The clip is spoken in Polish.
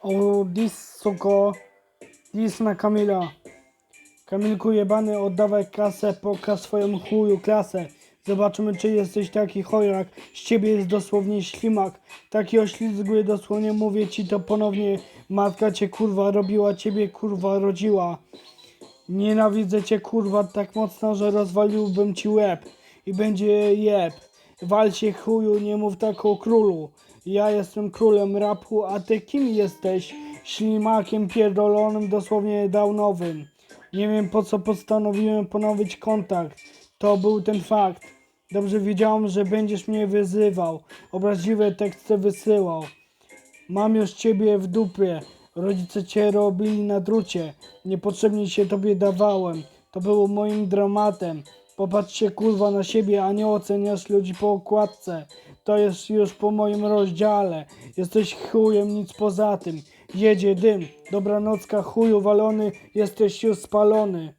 O, dis, suko. Dis na Kamila. Kamilku jebany, oddawaj kasę, pokaż swoją chuju klasę. Zobaczymy, czy jesteś taki chojrak. Z ciebie jest dosłownie ślimak. Taki oślizgły, dosłownie mówię ci to ponownie. Matka cię kurwa robiła, ciebie kurwa rodziła. Nienawidzę cię kurwa tak mocno, że rozwaliłbym ci łeb. I będzie jeb. Wal się chuju, nie mów tak o królu. Ja jestem królem rapu, a ty kim jesteś? Ślimakiem pierdolonym, dosłownie downowym. Nie wiem po co postanowiłem ponowić kontakt. To był ten fakt. Dobrze wiedziałem, że będziesz mnie wyzywał. Obraźliwe teksty wysyłał. Mam już ciebie w dupie. Rodzice cię robili na drucie. Niepotrzebnie się tobie dawałem. To było moim dramatem. Popatrzcie kurwa na siebie, a nie oceniasz ludzi po okładce. To jest już po moim rozdziale. Jesteś chujem, nic poza tym. Jedzie dym. Dobranocka chuju walony, jesteś już spalony.